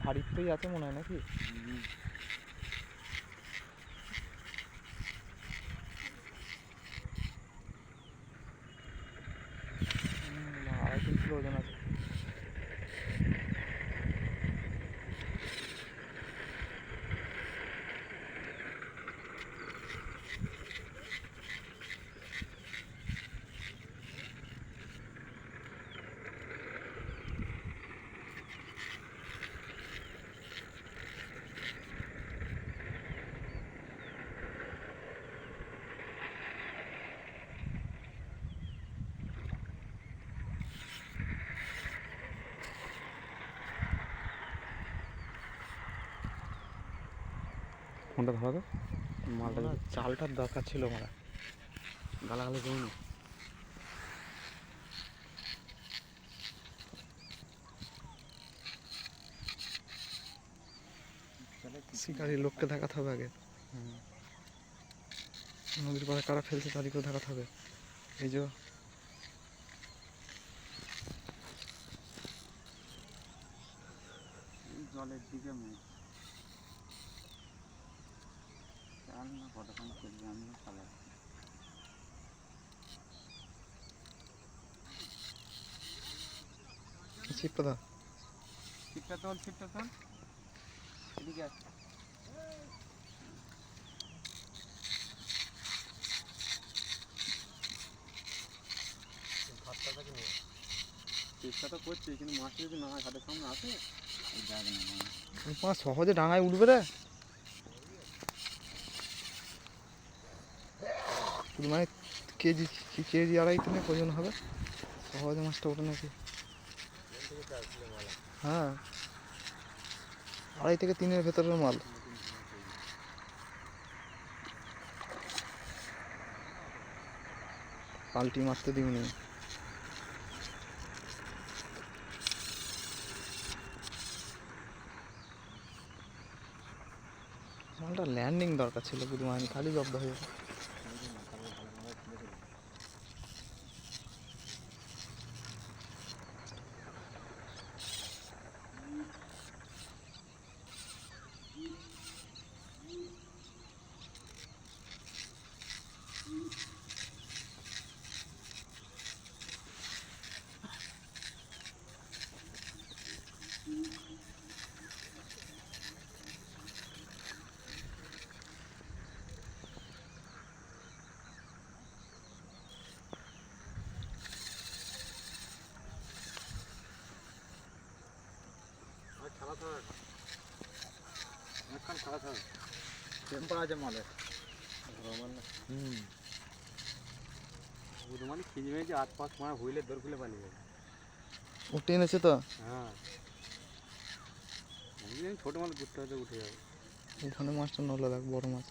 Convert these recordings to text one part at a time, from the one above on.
ভারীত্বই আছে মনে হয় নাকি? আড়াই তিন কিলো ওজন আছে। ফোনটা ধরা তো মালটা চালটার দরকার ছিল মারা গালাগালি করো না? শিকারি লোককে দেখাতে হবে আগে। নদীর পাড়ে কারা ফেলছে তাদেরকেও দেখাতে হবে। এই যে। জলের দিকে মেয়ে চাল না কতক্ষণ করবে আমিও চালাচ্ছি চিপটা ছিপটা তোল ছিপটা তোল এদিকে আস চেষ্টা তো করছি কিন্তু মাছটা যদি না সামনে আসে যাবে না মাছ সহজে ডাঙায় উঠবে রে। শুধু মানে কেজি কেজি আড়াই তিনে ওজন হবে। সহজে মাছটা ওঠে নাকি? হ্যাঁ। আড়াই থেকে তিনের ভেতরের মাল। পাল্টি মারতে দিইনি। মালটা ল্যান্ডিং দরকার ছিল বুধ মাইনি খালি জব্দ হয়ে গেছে টেম্পার আছে মালে হুম বুধ মানে খিজি মেয়েছে আট পাঁচ মাস হইলে দর খুলে পালিয়ে যাবে ও টেনেছে তো হ্যাঁ আমি জানি ছোটো মাল ঘুরতে হয়তো উঠে যাবে ওখানে মাছটা নলে দেখ বড় মাছ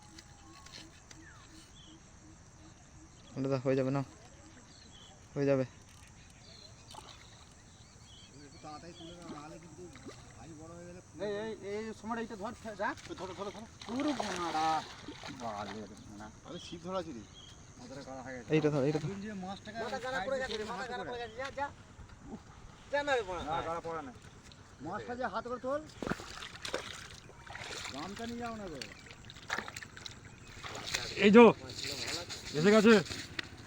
ওটা দেখ হয়ে যাবে না হয়ে এই এই এই সময়টা এইটা ধর রাখ। ধরো ধরো ধরো পুরো বোনারা বালের বোনা আরে শীত ধরা ছিল মাথাটা কাটা হয়ে গেছে। এইটা ধর এইটা ধর। যে মাছটাকে না গাড়া পড়া না। মাছটা যে হাত করে তোল। গামটা নিয়ে যাও না গো এই যো এসে গেছে।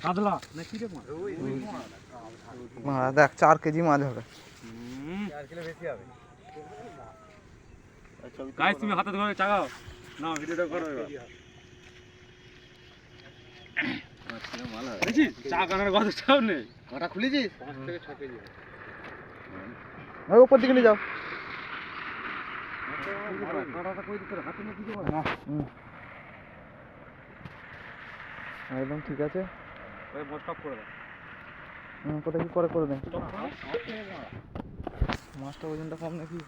কাতলা। না কি রে মাছ? মারা দেখ চার কেজি মাছ হবে। গাইস তুমি হাতে ধরে চাগাও। না ভিডিওটা করো এবার। চা কানার কথা চাও নেই কাটা খুলেছিস? দিকে নিয়ে যাও। একদম ঠিক আছে। করে দাও। হুম, কোথায় কি করে করে দেন মাছটা ওজনটা কম নাকি?